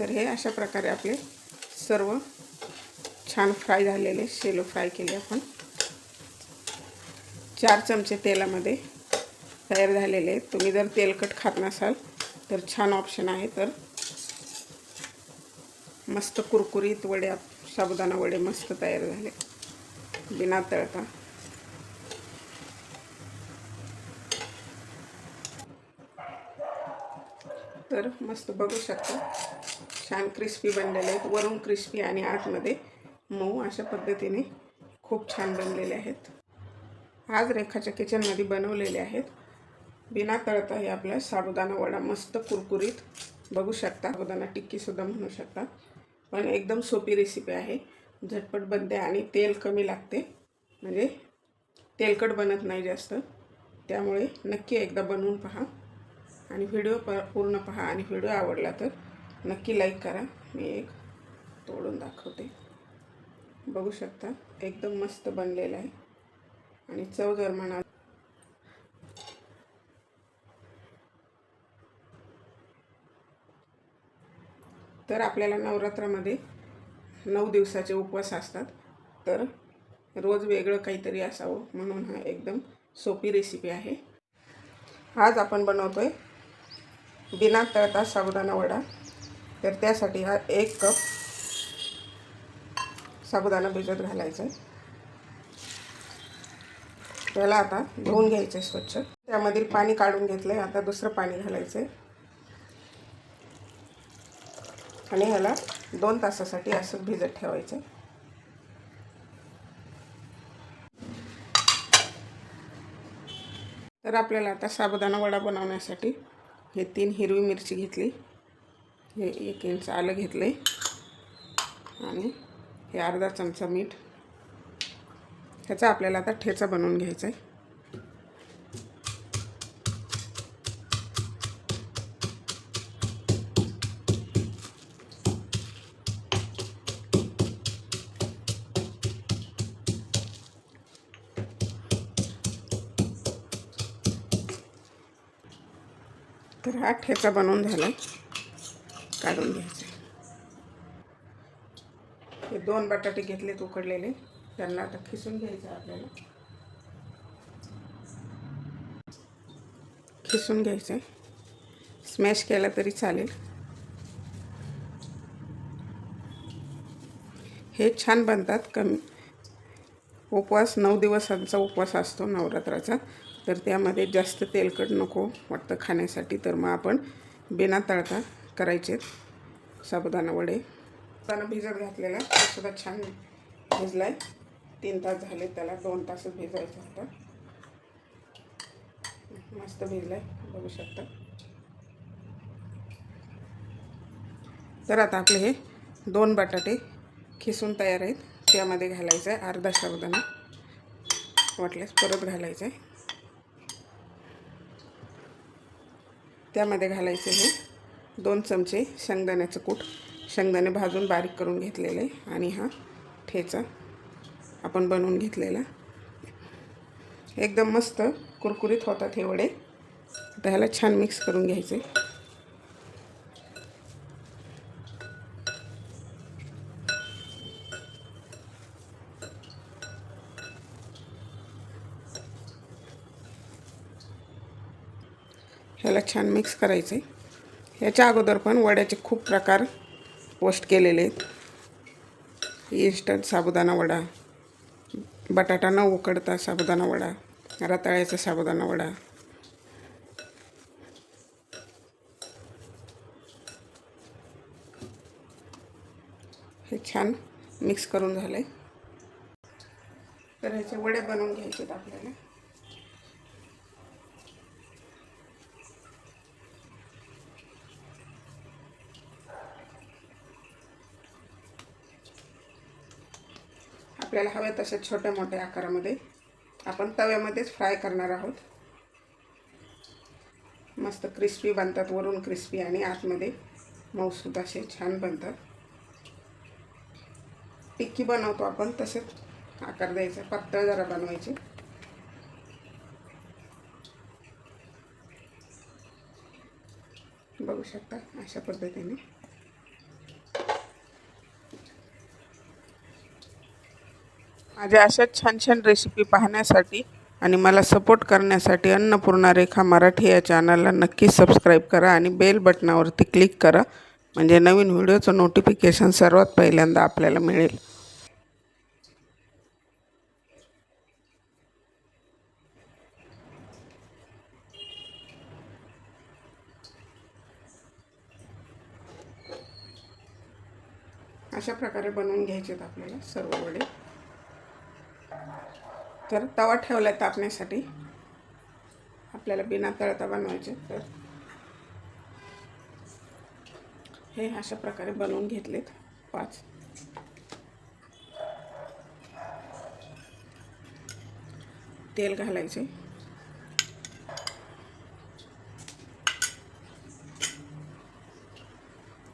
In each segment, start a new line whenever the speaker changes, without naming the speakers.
तर हे अशा प्रकारे आपले सर्व छान फ्राय झालेले शेलो फ्राय केले आपण. चार चमचे तेलामध्ये तयार झालेले आहेत. तुम्ही जर तेलकट खात नसाल तर छान ऑप्शन आहे. तर मस्त कुरकुरीत वडे आप- साबुदाणा वडे मस्त तयार झाले. बिना तळता. तर मस्त बघू शकता. छान क्रिस्पी बनलेले आहेत. वरून क्रिस्पी आणि आतमध्ये मऊ अशा पद्धतीने खूप छान बनलेले आहेत. आज रेखाच्या किचनमध्ये बनवलेले आहेत. बिना तळता हे आपल्या साबुदाणा वडा मस्त कुरकुरीत. बघू शकता साबुदाणा टिक्कीसुद्धा म्हणू शकता. पण एकदम सोपी रेसिपी आहे. झटपट बनते आणि तेल कमी लागते. म्हणजे तेलकट बनत नाही जास्त. त्यामुळे नक्की एकदा बनवून पहा. आणि व्हिडिओ प पूर्ण पहा. आणि व्हिडिओ आवडला तर नक्की लाईक करा. मी एक तोडून दाखवते. बघू शकता एकदम मस्त बनलेलं आहे. आणि चव जर म्हणाल तर आपल्याला नवरात्रामध्ये नऊ दिवसाचे उपवास असतात. तर रोज वेगळं काहीतरी असावं म्हणून हा एकदम सोपी रेसिपी आहे. आज आपण बनवतो आहे बिना तळता साबुदाणा वडा. तर त्यासाठी हा एक कप साबुदाणा भिजत घालायचा आहे. त्याला आता धुवून घ्यायचं आहे स्वच्छ. त्यामधील पाणी काढून घेतलं आहे आता दुसरं पाणी घालायचं आहे आणि ह्याला दोन तासासाठी असं भिजत ठेवायचं आहे. तर आपल्याला आता साबुदाणा वडा बनवण्यासाठी हे तीन हिरवी मिरची घेतली. हे एक इंच आलं घेतलं आहे आणि हे अर्धा चमचा मीठ. ह्याचा आपल्याला आता ठेचा बनवून घ्यायचा आहे तर हा ठेचा बनवून झाला आहे काढून घ्यायचा. हे दोन बटाटे घेतलेत उकडलेले. त्यांना आता खिसून घ्यायचं आपल्याला. खिसून घ्यायचं. स्मॅश केला तरी चालेल. हे छान बनतात. कमी उपवास नऊ दिवसांचा उपवास असतो नवरात्राचा. तर त्यामध्ये जास्त तेलकट नको वाटतं खाण्यासाठी. तर मग आपण बिना तळता करायचे साबुदाणा वडे. साबुदाणा भिजत घातलेला. सुद्धा छान भिजला आहे तीन तास झाले त्याला. दोन तासच भिजायचं होतं मस्त भिजला आहे बघू शकता. तर आता आपले हे दोन बटाटे खिसून तयार आहेत. त्यामध्ये घालायचं आहे अर्धा साबुदाणा. वाटल्यास परत घालायचं आहे त्यामध्ये घालायचं हे दोन चमचे शेंगदाण्याचं कूट. शेंगदाणे भाजून बारीक करून घेतलेले आणि हा ठेचा आपण बनवून घेतलेला. एकदम मस्त कुरकुरीत होतात हे वडे. आता ह्याला छान मिक्स करून घ्यायचे. ह्याला छान मिक्स करायचं. आहे ह्याच्या अगोदर पण वड्याचे खूप प्रकार पोस्ट केलेले आहेत. इन्स्टंट साबुदाणा वडा बटाटा न उकडता साबुदाणा वडा रताळ्याचा साबुदाणा वडा. हे छान मिक्स करून झाले तर ह्याचे वडे बनवून घ्यायचे आहेत आपल्याला. आपल्याला हव्या तसे छोट्या मोठ्या आकारामध्ये आपण तव्यामध्येच फ्राय करणार आहोत. मस्त क्रिस्पी बनतात वरून क्रिस्पी आणि आतमध्ये मऊसूद असे छान बनतात. टिक्की बनवतो आपण तसेच आकार द्यायचा पातळ जरा बनवायचे. बघू शकता अशा पद्धतीने. माझ्या अशाच छान छान रेसिपी पाहण्यासाठी आणि मला सपोर्ट करण्यासाठी अन्नपूर्णा रेखा मराठी या चॅनलला नक्की सबस्क्राईब करा आणि बेल बटनावरती क्लिक करा. म्हणजे नवीन व्हिडिओचं नोटिफिकेशन सर्वात पहिल्यांदा आपल्याला मिळेल. अशा प्रकारे बनवून घ्यायचे आहेत आपल्याला सर्व वडे. तर तवा ठेवला आहे तापण्यासाठी. आपल्याला बिना तळता बनवायचे तर. हे अशा प्रकारे बनवून घेतलेत पाच. तेल घालायचे.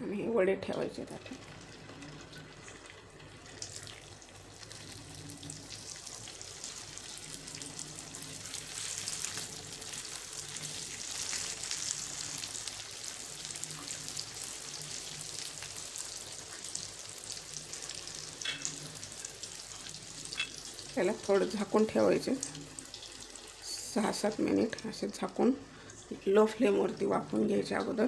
आणि हे वडे ठेवायचे त्यात. त्याला थोडं झाकून ठेवायचे. सहा सात मिनिट असे झाकून लो फ्लेमवरती वाफवून घ्यायचे अगोदर.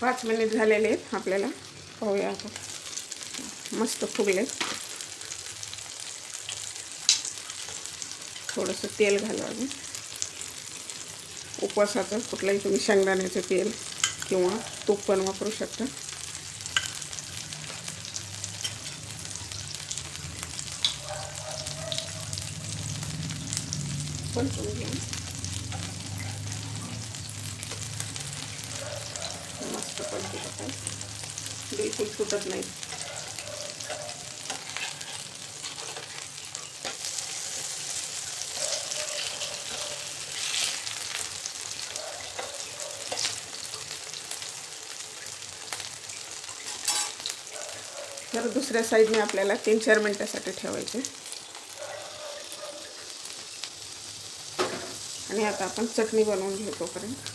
पाच मिनिट झालेले आहेत आपल्याला. पाहूया आता. मस्त फुगले थोडंसं तेल घालावं उपवासाचं कुठलंही तुम्ही शेंगदाण्याचं तेल किंवा तूप पण वापरू शकता. पण तुम्ही मस्त पण बिलकुल तुटत नाही तर दुसऱ्या साईडने आपल्याला तीन चार मिनटासाठी ठेवायचे. आणि आता आपण चटणी बनवून घेऊ तोपर्यंत.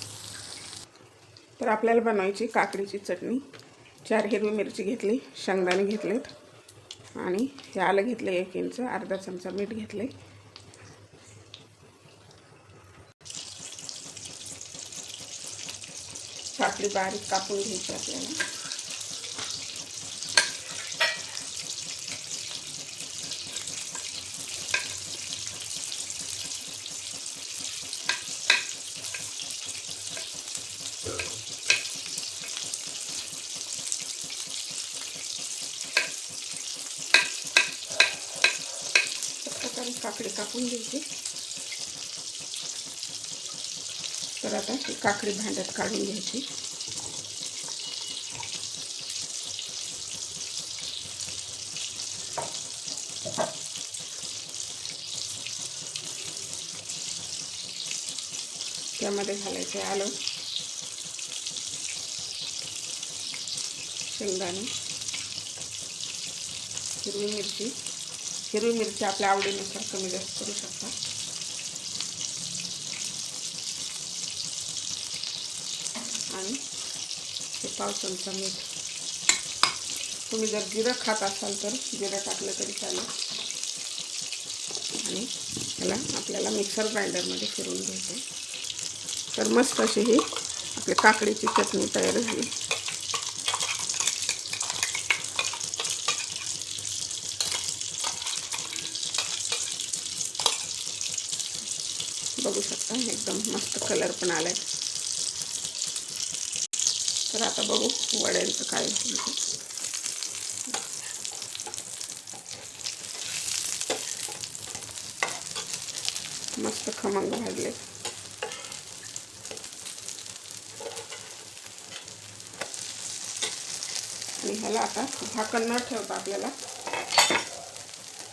तर आपल्याला बनवायची काकडीची चटणी. चार हिरवी मिरची घेतली शेंगदाणे घेतलेत. आणि हे आलं घेतलं एक इंच अर्धा चमचा मीठ घेतले. काकडी बारीक कापून घ्यायची आपल्याला प्रकारे काकडी कापून घ्यायची तर आता ही काकडी भांड्यात काढून घ्यायची. त्यामध्ये घालायचे आलं शेंगदाणे हिरवी मिरची. हिरवी मिरची आपल्या आवडीनुसार कमी जास्त करू शकता आणि हे पाव चमचा मीठ. तुम्ही जर जिरं खात असाल तर जिरं टाकलं तरी चालेल. आणि त्याला आपल्याला मिक्सर ग्राइंडरमध्ये फिरून घ्यायचं तर मस्त अशी ही आपली काकडीची चटणी तयार झाली. बघू शकता एकदम मस्त कलर पण आला आहे तर आता बघू वड्यांचं काय मस्त खमंग भाजले आणि ह्याला आता झाकण न ठेवता आपल्याला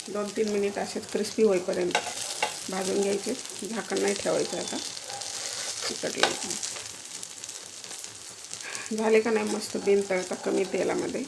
दोन तीन मिनिट असेच क्रिस्पी होईपर्यंत भाजून घ्यायचे. झाकण नाही ठेवायचं आता. चिकटलं झाले का नाही मस्त बिन तळता कमी तेलामध्ये.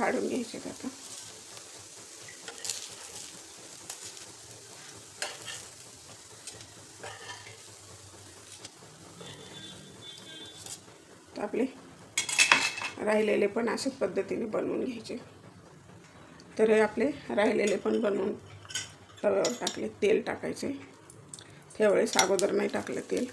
काढून घ्यायचे आता. आपले राहिलेले पण अशाच पद्धतीने बनवून घ्यायचे. तर हे आपले राहिलेले पण बनवून तव्यावर टाकले तेल टाकायचे. त्यावेळेस अगोदर नाही टाकलं तेल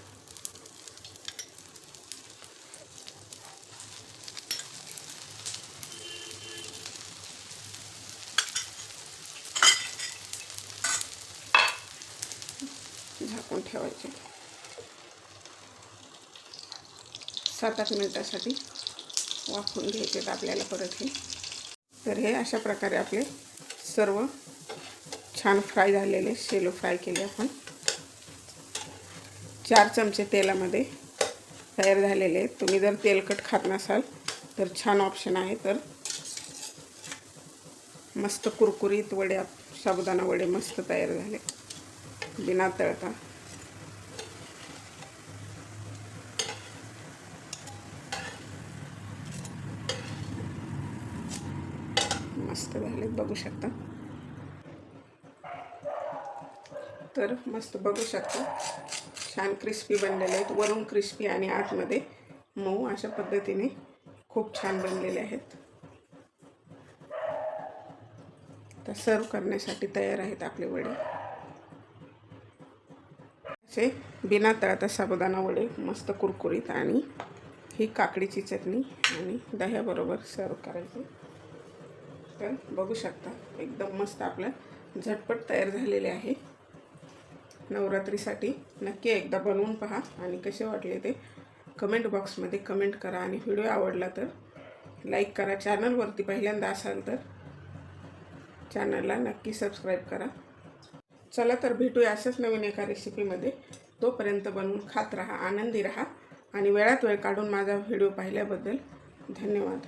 झाकून ठेवायचे सात आठ मिनटासाठी वाफून घ्यायचे आहेत आपल्याला परत हे. तर हे अशा प्रकारे आपले सर्व छान फ्राय झालेले शेलो फ्राय केले आपण. चार चमचे तेलामध्ये तयार झालेले आहेत. तुम्ही जर तेलकट खात नसाल तर छान ऑप्शन आहे. तर मस्त कुरकुरीत वडे साबुदाणा वडे मस्त तयार झाले. बिना तळता. मस्त झालेत बघू शकता. तर मस्त बघू शकता. छान क्रिस्पी बनलेले आहेत वरून क्रिस्पी आणि आतमध्ये मऊ अशा पद्धतीने खूप छान बनलेले आहेत. तर सर्व करण्यासाठी तयार आहेत आपले वडे. असे बिना तळता साबुदाणा वडे मस्त कुरकुरीत आणि ही काकडीची चटणी आणि दह्याबरोबर सर्व करायची. तर बघू शकता. एकदम मस्त आपलं झटपट तयार झालेले आहे. नवरात्रीसाठी नक्की एकदा बनवून पहा आणि कसे वाटले ते कमेंट बॉक्समध्ये कमेंट करा आणि व्हिडिओ आवडला तर लाईक करा. चॅनलवरती पहिल्यांदा असाल तर चॅनलला नक्की सबस्क्राईब करा. चला तर भेटूया अशाच नवीन एका रेसिपीमध्ये तोपर्यंत बनवून खात राहा आनंदी राहा आणि वेळात वेळ काढून माझा व्हिडिओ पाहिल्याबद्दल धन्यवाद.